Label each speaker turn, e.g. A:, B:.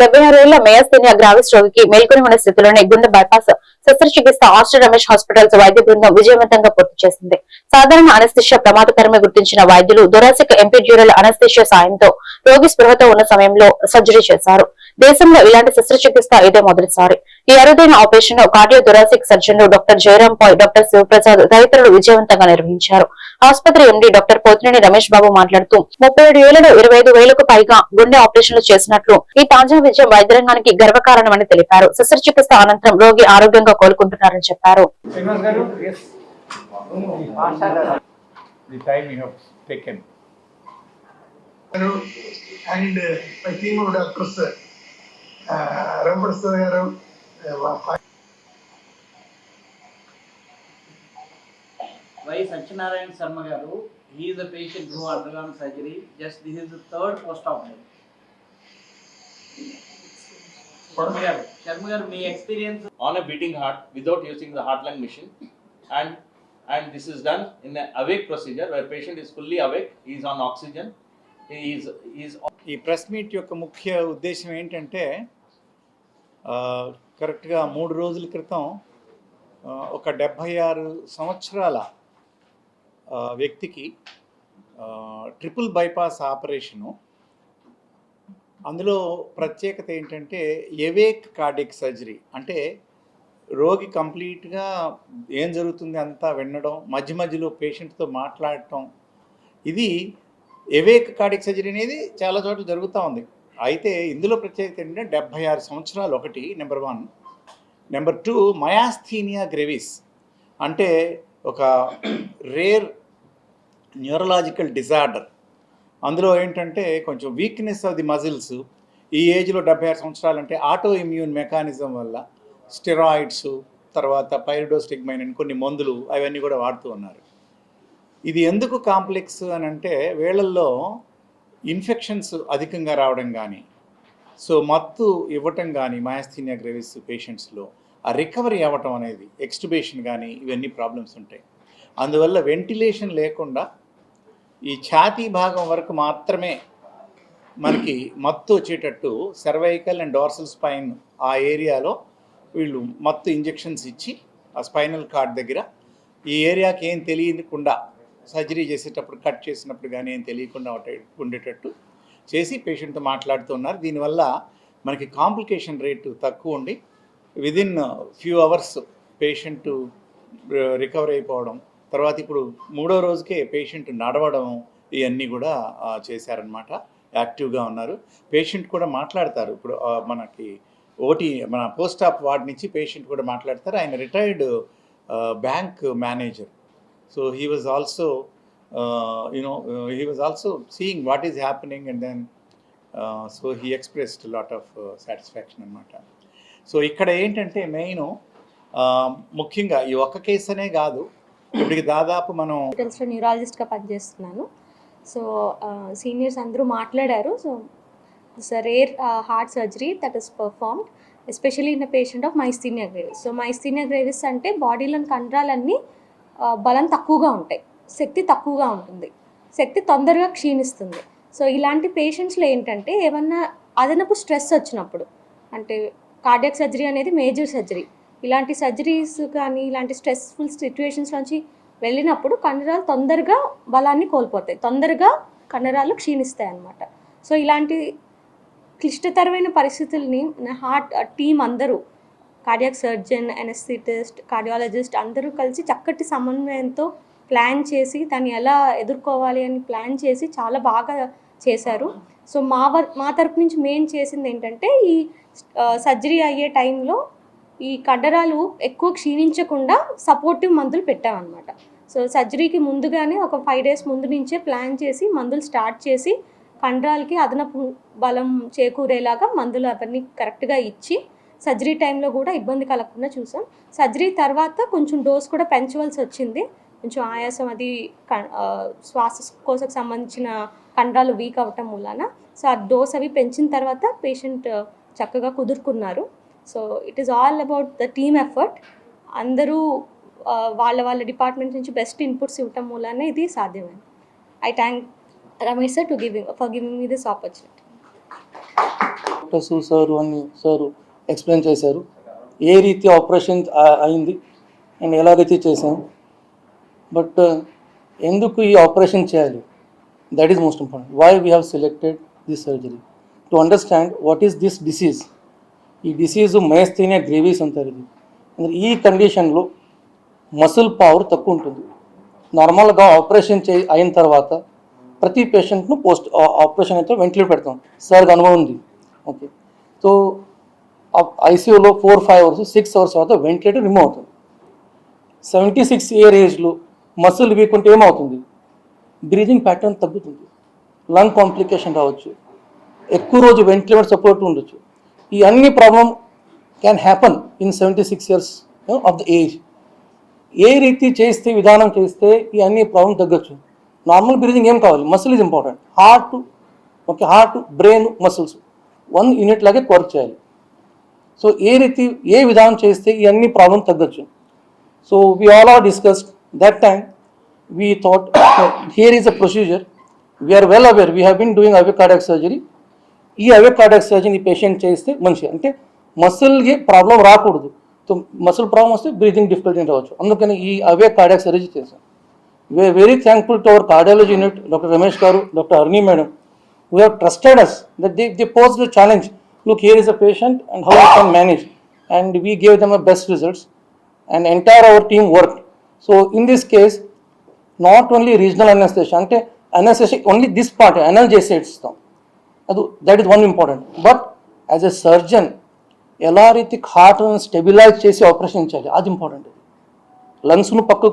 A: డెబ్బై ఆరేళ్ళ మేయస్థినియా గ్రావిస్ రోగికి మేల్కొని ఉన్న స్థితిలోనే గుండె బైపాస్ శస్త్రచికిత్స ఆస్టర్ రమేష్ హాస్పిటల్స్ వైద్య బృందం విజయవంతంగా పూర్తి చేసింది. సాధారణ అనస్థిషియా ప్రమాదకరమే గుర్తించిన వైద్యులు దురాసిక్ ఎంపీడ్యూరల్ అనస్థిషియా సాయంతో రోగి స్పృహతో ఉన్న సమయంలో సర్జరీ చేశారు. దేశంలో ఇలాంటి శస్త్రచికిత్స ఇదే మొదటిసారి. ఈ అరుదైన ఆపరేషన్ కార్డియో దురాసిక్ సర్జన్లు డాక్టర్ జయరాం పాయ్ డాక్టర్ శివప్రసాద్ తదితరులు విజయవంతంగా నిర్వహించారు. ఆసుపత్రి ఎండీ డాక్టర్ పోతినేని రమేష్ బాబు మాట్లాడుతూ ముప్పై ఏడు ఏళ్ళలో ఇరవై ఐదు వేలకు పైగా గుండె ఆపరేషన్లు చేసినట్లు ఈ తాజా విజయం వైద్య రంగానికి గర్వకారణమని తెలిపారు. శస్త్రచికిత్స అనంతరం రోగి ఆరోగ్యంగా కోలుకుంటున్నారని చెప్పారు.
B: అండ్ మై టీమ్ డాక్టర్స్ గారు
C: వై సత్యనారాయణ శర్మ గారు he is a patient who undergone surgery just this is the third post of Sharma గారు శర్మ గారు మీ experience
D: on a beating heart without using the heart lung machine and and this is done in awake procedure why patient is fully awake is on oxygen
E: ఈ press meet యొక్క ముఖ్య ఉద్దేశం ఏంటంటే కరెక్ట్గా మూడు రోజుల క్రితం ఒక డెబ్భై ఆరు సంవత్సరాల వ్యక్తికి ట్రిపుల్ బైపాస్ ఆపరేషను. అందులో ప్రత్యేకత ఏంటంటే ఎవేక్ కార్డిక్ సర్జరీ. అంటే రోగి కంప్లీట్గా ఏం జరుగుతుంది అంతా వినడం మధ్య మధ్యలో పేషెంట్తో మాట్లాడటం. ఇది ఎవేక్ కార్డిక్ సర్జరీ అనేది చాలా చోట్ల జరుగుతూ ఉంది. అయితే ఇందులో ప్రత్యేకత ఏంటంటే డెబ్భై ఆరు సంవత్సరాలు ఒకటి number one. Number two myasthenia gravis. అంటే ఒక రేర్ న్యూరలాజికల్ డిజార్డర్ అందులో ఏంటంటే కొంచెం వీక్నెస్ ఆఫ్ ది మజిల్స్ ఈ ఏజ్లో డెబ్బై ఆరు సంవత్సరాలు అంటే ఆటో ఇమ్యూన్ మెకానిజం వల్ల స్టెరాయిడ్స్ తర్వాత పైరిడోస్టిగ్మైన్ అని కొన్ని మందులు అవన్నీ కూడా వాడుతూ ఉన్నారు. ఇది ఎందుకు కాంప్లెక్స్ అని అంటే వేళల్లో ఇన్ఫెక్షన్స్ అధికంగా రావడం కానీ సో మత్తు ఇవ్వటం కానీ మయాస్థీనియా గ్రేవిస్ పేషెంట్స్లో ఆ రికవరీ అవ్వటం అనేది ఎక్స్టిబేషన్ కానీ ఇవన్నీ ప్రాబ్లమ్స్ ఉంటాయి. అందువల్ల వెంటిలేషన్ లేకుండా ఈ ఛాతీ భాగం వరకు మాత్రమే మనకి మత్తు వచ్చేటట్టు సర్వైకల్ అండ్ డార్సల్ స్పైన్ ఆ ఏరియాలో వీళ్ళు మత్తు ఇంజెక్షన్స్ ఇచ్చి ఆ స్పైనల్ కార్డ్ దగ్గర ఈ ఏరియాకి ఏం తెలియకుండా సర్జరీ చేసేటప్పుడు కట్ చేసినప్పుడు కానీ ఏం తెలియకుండా ఉండేటట్టు చేసి పేషెంట్తో మాట్లాడుతున్నారు దీనివల్ల మనకి కాంప్లికేషన్ రేటు తక్కువ ఉండి within few hours patient recover అయిపోవడం. తర్వాత ఇప్పుడు మూడో రోజుకే పేషెంట్ నడవడం ఇవన్నీ కూడా చేశారనమాట యాక్టివ్గా ఉన్నారు. పేషెంట్ కూడా మాట్లాడతారు. ఇప్పుడు మనకి ఓటీ మన పోస్ట్ ఆఫ్ వార్డ్ నుంచి పేషెంట్ కూడా మాట్లాడతారు. ఆయన retired bank manager so he was also you know he was also seeing what is happening and then so he expressed lot of satisfaction అనమాట సో ఇక్కడ ఏంటంటే మెయిన్ ముఖ్యంగా ఈ ఒక్క కేసు అనే కాదు. ఇప్పటికి దాదాపు మనం
F: హాస్పిటల్స్లో న్యూరాలజిస్ట్గా పనిచేస్తున్నాను. సో సీనియర్స్ అందరూ మాట్లాడారు. So it's rare heart surgery that is performed especially in a patient of myasthenia gravis so myasthenia gravis అంటే బాడీలోని కండరాలన్నీ బలం తక్కువగా ఉంటాయి. శక్తి తక్కువగా ఉంటుంది. శక్తి తొందరగా క్షీణిస్తుంది. సో ఇలాంటి పేషెంట్స్లో ఏంటంటే ఏమన్నా అదనపు స్ట్రెస్ వచ్చినప్పుడు అంటే కార్డియాక్ సర్జరీ అనేది మేజర్ సర్జరీ. ఇలాంటి సర్జరీస్ కానీ ఇలాంటి స్ట్రెస్ఫుల్ సిచ్యువేషన్స్ నుంచి వెళ్ళినప్పుడు కండరాలు తొందరగా బలాన్ని కోల్పోతాయి. తొందరగా కండరాలు క్షీణిస్తాయి అన్నమాట. సో ఇలాంటి క్లిష్టతరమైన పరిస్థితుల్ని హార్ట్ టీం అందరూ కార్డియాక్ సర్జన్ ఎనస్థిటిస్ట్ కార్డియాలజిస్ట్ అందరూ కలిసి చక్కటి సమన్వయంతో ప్లాన్ చేసి దాన్ని ఎలా ఎదుర్కోవాలి అని ప్లాన్ చేసి చాలా బాగా చేశారు. సో మా వర్ మా తరపు నుంచి మెయిన్ చేసింది ఏంటంటే ఈ సర్జరీ అయ్యే టైంలో ఈ కండరాలు ఎక్కువ క్షీణించకుండా సపోర్టివ్ మందులు పెట్టామన్నమాట. సో సర్జరీకి ముందుగానే ఒక ఫైవ్ డేస్ ముందు నుంచే ప్లాన్ చేసి మందులు స్టార్ట్ చేసి కండరాలకి అదనపు బలం చేకూరేలాగా మందులు అవన్నీ కరెక్ట్గా ఇచ్చి సర్జరీ టైంలో కూడా ఇబ్బంది కలగకుండా చూసాం. సర్జరీ తర్వాత కొంచెం డోస్ కూడా పెంచవలసి వచ్చింది. కొంచెం ఆయాసం అది క- ఆ, శ్వాసకోశకు సంబంధించిన కండరాలు వీక్ అవ్వటం మూలాన. సో ఆ డోస్ అవి పెంచిన తర్వాత పేషెంట్ చక్కగా కుదురుకున్నారు. So it is all about the team effort అందరూ వాళ్ళ వాళ్ళ డిపార్ట్మెంట్ నుంచి బెస్ట్ ఇన్పుట్స్ ఇవ్వటం వలన ఇది సాధ్యమైంది. I thank Ramesh sir to giving for giving me this opportunity
G: doctors sir అన్ని సార్ ఎక్స్ప్లెయిన్ చేశారు. ఏ రీతి ఆపరేషన్ అయింది? అండ్ ఎలాగైతే చేసాం బట్ uh, ఎందుకు ఈ ఆపరేషన్ చేయాలి? That is most important why we have selected this surgery to understand what is this disease ఈ డిసీజ్ మైస్థీనియా గ్రేవీస్ అంటారు ఇది. అంటే ఈ కండిషన్లో మసిల్ పవర్ తక్కువ ఉంటుంది. నార్మల్గా ఆపరేషన్ చే అయిన తర్వాత ప్రతి పేషెంట్ను పోస్ట్ ఆపరేషన్ అయితే వెంటిలేట్ పెడతాం. సార్ అనుభవం ఉంది. ఓకే సో ఐసీయూలో four five hours six hours తర్వాత వెంటిలేటర్ రిమూవ్ అవుతుంది. సెవెంటీ సిక్స్ ఇయర్ ఏజ్లో మసిల్ వీక్ ఉంటే ఏమవుతుంది? బ్రీదింగ్ ప్యాటర్న్ తగ్గుతుంది. లంగ్ కాంప్లికేషన్ రావచ్చు. ఎక్కువ రోజు వెంటిలేటర్ సపోర్ట్ ఉండొచ్చు. ఈ అన్ని problem can happen in seventy six years of the age ఏ రీతి చేస్తే విధానం చేస్తే ఈ అన్ని ప్రాబ్లం తగ్గచ్చు. నార్మల్ బ్రీదింగ్ ఏం కావాలి? Muscle is important heart okay heart brain muscles one unit లాగే వర్క్ చేయాలి. సో ఏ రీతి ఏ విధానం చేస్తే ఈ అన్ని problem తగ్గచ్చు. So we all are discussed that time we thought here is a procedure we are well aware we have been doing awake cardiac surgery ఈ అవే కార్డియాక్ సర్జరీ పేషెంట్ చేస్తే మంచిది. అంటే మసిల్కి ప్రాబ్లం రాకూడదు. మసిల్ ప్రాబ్లం వస్తే breathing difficulty రావచ్చు. అందుకని ఈ అవే కార్డియాక్ సర్జరీ చేశాం. We are very thankful to our cardiology unit doctor Ramesh గారు doctor Harni madam we have trusted us that they, they posed the challenge look here is a patient and how you can manage and we gave them a best results and entire our team work so in this case not only regional anaesthesia అంటే anaesthesia only this part analgesia ఇస్తాం. అది that is one important but as a surgeon ఎలా రీతి heart stabilise చేసి operation చేయాలి? అది important లంగ్స్ను పక్కకు